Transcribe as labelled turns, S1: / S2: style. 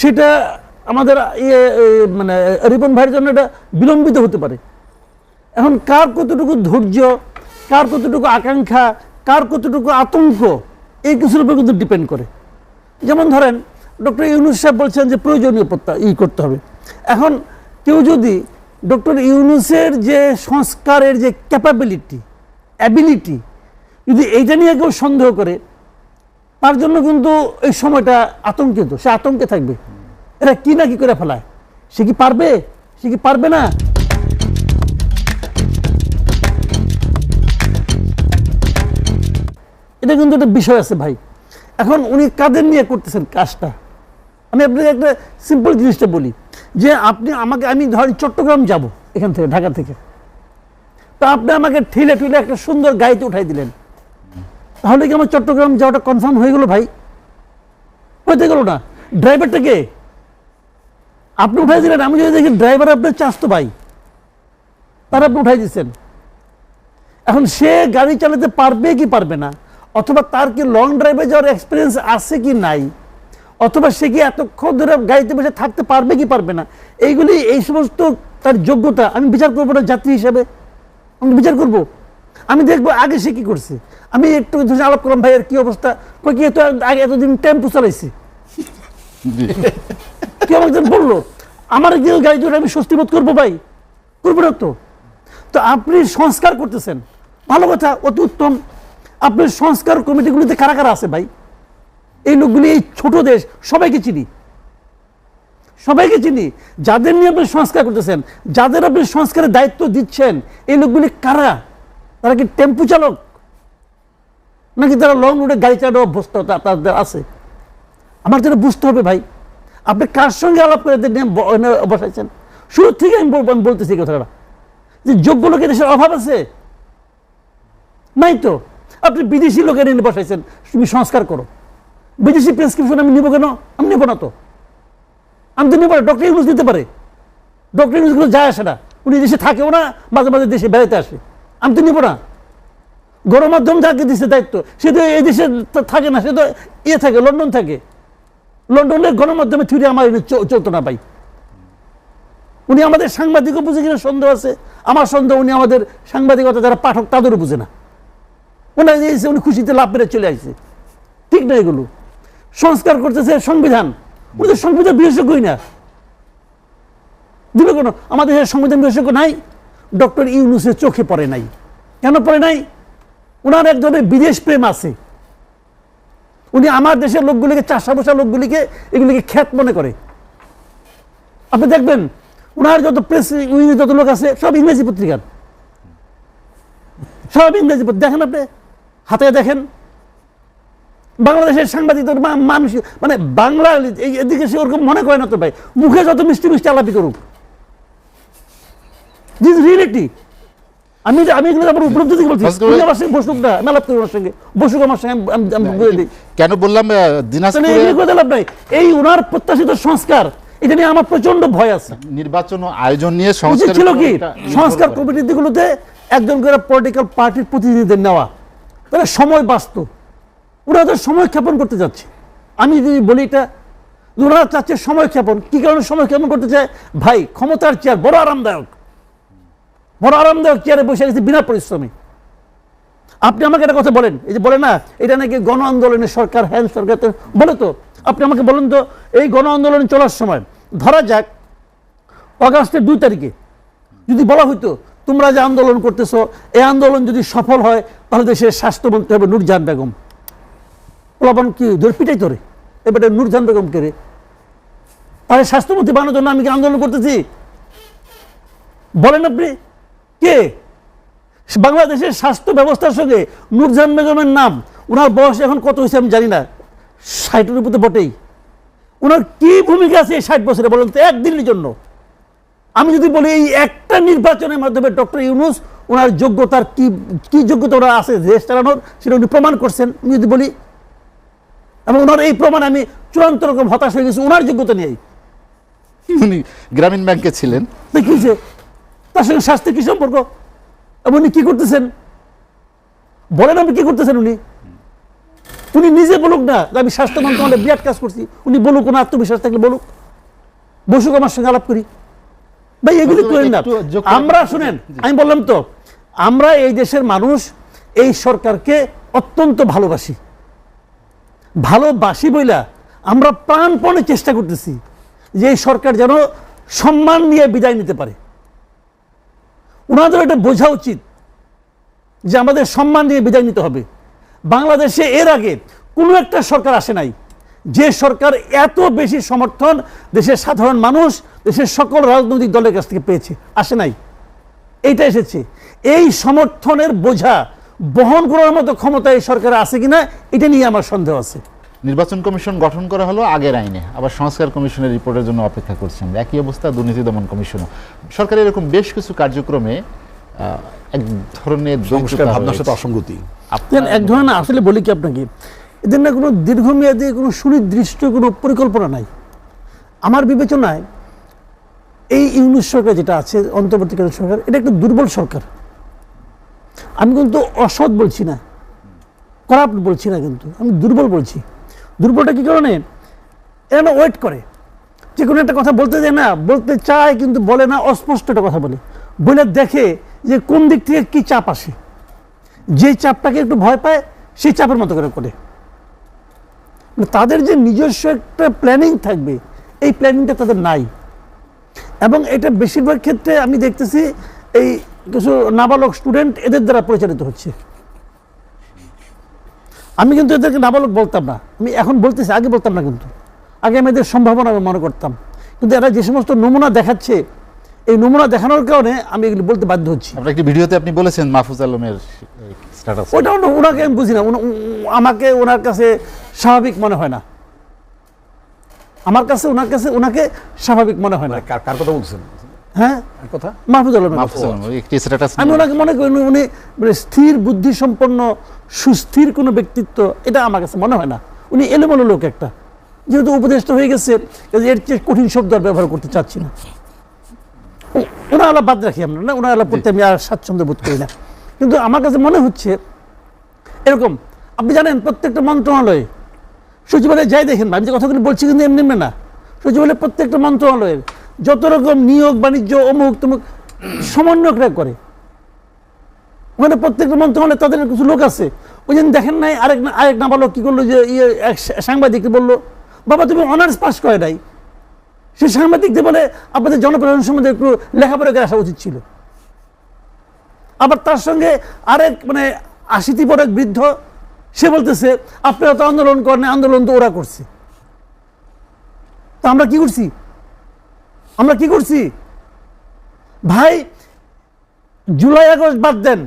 S1: সেটা আমাদের ইয়ে মানে রিপন ভাইয়ের জন্য এটা বিলম্বিত হতে পারে। এখন কার কতটুকু ধৈর্য, কার কতটুকু আকাঙ্ক্ষা, কার কতটুকু আতঙ্ক, এই কিছুর উপর কিন্তু ডিপেন্ড করে। যেমন ধরেন, ডক্টর ইউনুস সাহেব বলছেন যে প্রয়োজনীয় প্রত্যা, ই করতে হবে। এখন কেউ যদি ডক্টর ইউনুসের যে সংস্কারের যে ক্যাপাবিলিটি অ্যাবিলিটি যদি এইটা নিয়ে কেউ সন্দেহ করে তার জন্য কিন্তু এই সময়টা আতঙ্কিত, সে আতঙ্কে থাকবে। এরা কি না কি করে ফেলায়? সে কি পারবে? সে কি পারবে না? এটা কিন্তু একটা বিষয় আছে ভাই। এখন উনি কাদের নিয়ে করতেছেন কাজটা? আমি আপনাকে একটা সিম্পল জিনিসটা বলি, যে আপনি আমাকে, আমি ধরেন চট্টগ্রাম যাব এখান থেকে, ঢাকা থেকে। তা আপনি আমাকে ঠেলে ঠেলে একটা সুন্দর গাড়িতে উঠাই দিলেন। তাহলে কি আমার চট্টগ্রাম যাওয়াটা কনফার্ম হয়ে গেল ভাই? হইতে গেল না। ড্রাইভারটা কে? আপনি উঠাই দিলেন, আমি যদি দেখি ড্রাইভার আপনার চাস্তো ভাই। তারা আপনি উঠাই দিচ্ছেন। এখন সে গাড়ি চালাতে পারবে কি পারবে না? অথবা তার কি লং ড্রাইভে যাওয়ার এক্সপিরিয়েন্স আছে কি নাই? অথবা সে কি এতক্ষণ ধরে গাড়িতে বসে থাকতে পারবে কি পারবে না? এইগুলি এই সমস্ত তার যোগ্যতা, আমি বিচার করব না যাত্রী হিসাবে। আমি বিচার করব। আমি দেখব আগে সে কি করছে। আমি একটু আলাপ করলাম ভাইয়ের কি অবস্থা? কই কি এত আগে এতদিন টেম্পু চালাইছি। কেউ একজন বলল আমার যে গাড়ি ধরে আমি স্বস্তি বোধ করব ভাই। করব না তো? তো আপনি সংস্কার করতেছেন। ভালো কথা অতি উত্তম। আপনার সংস্কার কমিটিগুলিতে কারা কারা আছে ভাই? এই লোকগুলি এই ছোট দেশ সবাইকে চিনি। সবাইকে চিনি। যাদের নিয়ে আপনি সংস্কার করতেছেন যাদের আপনি সংস্কারের দায়িত্ব দিচ্ছেন এই লোকগুলি কারা? তারা কি টেম্পু চালক? নাকি তারা লং রুটে গাড়ি চালানো অভ্যস্ত? তাদের আছে। আমার যেটা বুঝতে হবে ভাই। আপনি কার সঙ্গে আলাপ করে বসাইছেন? শুরু থেকে আমি বল- আমি বলতেছি কথাটা। যে যোগ্য লোকের দেশের অভাব আছে? নাই তো। আপনি বিদেশি লোকের এনে বসাইছেন। তুমি সংস্কার করো। বিদেশি প্রেসক্রিপশন আমি নিব কেন? আমি নেব না তো। আমি তো নেব না। ডক্টর ইউনুস দিতে পারে। ডক্টর ইউনুস যায় আসে না। উনি দেশে থাকেও না, মাঝে মাঝে দেশে বেড়াতে আসে। আমি তো নেব না। গণমাধ্যম যাকে দিচ্ছে দায়িত্ব, সে তো এই দেশে থাকে না, সে তো ইয়ে থাকে, লন্ডন থাকে। লন্ডনের গণমাধ্যমে থিউরি আমার চলতো না ভাই। উনি আমাদের সাংবাদিকও বুঝে কিনা সন্দেহ আছে। আমার সন্দেহ উনি আমাদের সাংবাদিকতা যারা পাঠক তাদেরও বুঝে না। ওনার এসে উনি খুশিতে লাভ পেরে চলে আসছে। ঠিক না এগুলো। সংস্কার করতেছে সংবিধান। উনি তো সংবিধান বিশেষজ্ঞই না। দিল কোনো? আমাদের সংবিধান বিশেষজ্ঞ নাই? ডক্টর ইউনুসের চোখে পড়ে নাই। কেন পড়ে নাই? ওনার এক ধরনের বিদেশ প্রেম আছে। উনি আমার দেশের লোকগুলিকে চাষা বসা লোকগুলিকে, এগুলিকে খ্যাত মনে করে। আপনি দেখবেন ওনার যত প্রেস যত লোক আছে, সব ইংরেজি পত্রিকার। সব ইংরেজি পত্রিকা। দেখেন আপনি, হাতে দেখেন। বাংলাদেশের সাংবাদিকদের মা- মানুষ মানে বাংলা এদিকে সে ওরকম মনে করে না তো ভাই। মুখে যত মিষ্টি মিষ্টি আলাপি করুক। দিস রিয়েলিটি আমি আমি এগুলো আমার উপলব্ধি থেকে বলছি উনি আমার সঙ্গে বসুক না আমি আলাপ করি ওনার সঙ্গে। বসুক আমার সঙ্গে আমি- বলে দিই।
S2: কেন বললাম দিনাজপুরে
S1: লাভ নাই। এই ওনার প্রত্যাশিত সংস্কার এটা নিয়ে আমার প্রচণ্ড ভয় আছে।
S2: নির্বাচন আয়োজন নিয়ে সংস্কার
S1: ছিল কি? সংস্কার কমিটিগুলোতে একজন করে পলিটিক্যাল পার্টির প্রতিনিধিদের নেওয়া। তাহলে সময় বাঁচত। ওরা তো সময় ক্ষেপণ করতে যাচ্ছে। আমি যদি বলি এটা ওরা চাচ্ছে সময় ক্ষেপণ। কি কারণে সময় ক্ষেপণ করতে চায়? ভাই ক্ষমতার চেয়ার বড় আরামদায়ক। বড় আরামদায়ক চেয়ারে বসে গেছে বিনা পরিশ্রমে। আপনি আমাকে একটা কথা বলেন, এই যে বলে না, এটা নাকি গণ আন্দোলনের সরকার, হ্যান সরকার বলে তো। আপনি আমাকে বলেন তো, এই গণ আন্দোলন চলার সময়, ধরা যাক, অগাস্টের দুই তারিখে, যদি বলা হইতো, তোমরা যে আন্দোলন করতেছো, এই আন্দোলন যদি সফল হয়, তাহলে দেশের স্বাস্থ্যমন্ত্রী হবে নূরজাহান বেগম। পোলাপান কি পিটাই তোরে? এবারে নূরজাহান বেগম কে রে? তাহলে স্বাস্থ্যমন্ত্রী বানানোর জন্য আমি কি আন্দোলন করতেছি? বলেন আপনি। কে? বাংলাদেশের স্বাস্থ্য ব্যবস্থার সঙ্গে নূরজাহান বেগমের নাম। ওনার বয়স এখন কত হয়েছে আমি জানি না। ষাটের উপর বটেই। ওনার কি ভূমিকা আছে এই ষাট বছরে বলেন তো একদিনের জন্য। আমি যদি বলি এই একটা নির্বাচনের মাধ্যমে ডক্টর ইউনুস ওনার যোগ্যতার কি কি যোগ্যতা ওনার আছে দেশ চালানোর সেটা উনি প্রমাণ করছেন। আমি যদি বলি এবং ওনার এই প্রমাণ আমি চূড়ান্ত রকম হতাশ হয়ে গেছি ওনার যোগ্যতা নিয়েই।
S2: উনি গ্রামীণ ব্যাংকে ছিলেন।
S1: দেখিয়েছে। তার সঙ্গে স্বাস্থ্যের কি সম্পর্ক? এবং উনি কি করতেছেন? বলেন আপনি কি করতেছেন উনি? উনি নিজে বলুক না আমি স্বাস্থ্য মন্ত্রণালয়ে বিরাট কাজ করছি। উনি বলুক কোনো আত্মবিশ্বাস থাকলে বলুক। বসুক আমার সঙ্গে আলাপ করি। ভাই এগুলি করেন না। আমরা শুনেন আমি বললাম তো আমরা এই দেশের মানুষ এই সরকারকে অত্যন্ত ভালোবাসি। ভালোবাসি বইলা আমরা প্রাণপণে চেষ্টা করতেছি যে এই সরকার যেন সম্মান নিয়ে বিদায় নিতে পারে। ওনাদের এটা বোঝা উচিত যে আমাদের সম্মান নিয়ে বিদায় নিতে হবে। বাংলাদেশে এর আগে কোনো একটা সরকার আসে নাই। যে সরকার এত বেশি সমর্থন দেশের সাধারণ মানুষ, দেশের সকল রাজনৈতিক দলের কাছ থেকে পেয়েছে, আসে নাই। এইটা এসেছে। এই সমর্থনের বোঝা বহন করার মতো ক্ষমতা এই সরকার আছে কিনা, এটা নিয়ে আমার সন্দেহ আছে।
S2: নির্বাচন কমিশন গঠন করা হলো আগের আইনে। আবার সংস্কার কমিশনের রিপোর্টের জন্য অপেক্ষা করছি আমরা। একই অবস্থা দুর্নীতি দমন কমিশনও। সরকার এরকম বেশ কিছু কার্যক্রমে এক ধরনের
S3: ভাবনার সাথে। অসঙ্গতি।
S1: এক ধরনের আসলে বলি কি আপনাকে এদের না কোনো দীর্ঘমেয়াদী কোনো সুনির্দিষ্ট কোনো পরিকল্পনা নাই। আমার বিবেচনায় এই ইউনিট সরকার যেটা আছে অন্তর্বর্তীকালীন সরকার এটা একটা দুর্বল সরকার। আমি কিন্তু অসৎ বলছি না করাপ্ট বলছি না কিন্তু আমি দুর্বল বলছি। দুর্বলটা কী কারণে? এরা না ওয়েট করে। যে কোনো একটা কথা বলতে যায় না, বলতে চায় কিন্তু বলে না, অস্পষ্ট একটা কথা বলে। বলে দেখে যে কোন দিক থেকে কী চাপ আসে। যে চাপটাকে একটু ভয় পায়, সেই চাপের মতো করে করে। মানে তাদের যে নিজস্ব একটা প্ল্যানিং থাকবে, এই প্ল্যানিংটা তাদের নাই। এবং এটা বেশিরভাগ ক্ষেত্রে আমি দেখতেছি এই কিছু নাবালক স্টুডেন্ট এদের দ্বারা পরিচালিত হচ্ছে। আমি কিন্তু এদেরকে নাবালক বলতাম না। আমি এখন বলতেছি আগে বলতাম না কিন্তু। আগে আমি এদের সম্ভাবনা আমি মনে করতাম। কিন্তু এরা যে সমস্ত নমুনা দেখাচ্ছে এই নমুনা দেখানোর কারণে আমি এগুলো বলতে বাধ্য হচ্ছি।
S2: আপনার একটি ভিডিওতে আপনি বলেছেন মাহফুজ আলমের স্ট্যাটাস
S1: ওটা ওনাকে আমি বুঝি না। আমাকে ওনার কাছে স্বাভাবিক মনে হয় না। আমার কাছে ওনার কাছে ওনাকে স্বাভাবিক মনে হয় না।
S3: মানে কার কার কথা বলছেন?
S1: হ্যাঁ?
S3: কথা?
S1: মাহফুজ আলমের কথা।
S2: মাহফুজ আলম
S1: আমি ওনাকে মনে করি উনি- উনি মানে স্থির বুদ্ধি সম্পন্ন সুস্থির কোনো ব্যক্তিত্ব এটা আমার কাছে মনে হয় না। উনি এলোমেলো লোক একটা। যেহেতু উপদেষ্টা হয়ে গেছে এর চেয়ে কঠিন শব্দ আর ব্যবহার করতে চাচ্ছি না। ওনার আলাপ বাদ রাখি আমরা না? ওনার আলাপ করতে আমি আর স্বাচ্ছন্দ্য বোধ করি না। কিন্তু আমার কাছে মনে হচ্ছে এরকম আপনি জানেন প্রত্যেকটা মন্ত্রণালয়ে সচিবালয়ে যাই দেখেন আমি যে কথাগুলো বলছি কিন্তু এমনি এমনি না। সচিবালয়ে প্রত্যেকটা মন্ত্রণালয়ের যত রকম নিয়োগ, বাণিজ্য, অমুক, তমুক সমন্বয়করা করে। ওখানে প্রত্যেকটা মন্ত্রণালয়ে তাদের কিছু লোক আছে। ওই দিন দেখেন নাই, আরেক না- আরেক নাবালক কি করল যে ইয়ে সাংবাদিককে বলল, বাবা, তুমি অনার্স পাস করে নাই। সে সাংবাদিকদের বলে, আপনাদের জনপ্রশাসন সম্বন্ধে একটু লেখাপড়া করে আসা উচিত ছিল। আবার তার সঙ্গে আরেক মানে পর এক বৃদ্ধ, সে বলতেছে, আপনারা তো আন্দোলন করেন আন্দোলন তো ওরা করছে। তা আমরা কি করছি? আমরা কি করছি? ভাই জুলাই আগস্ট বাদ দেন।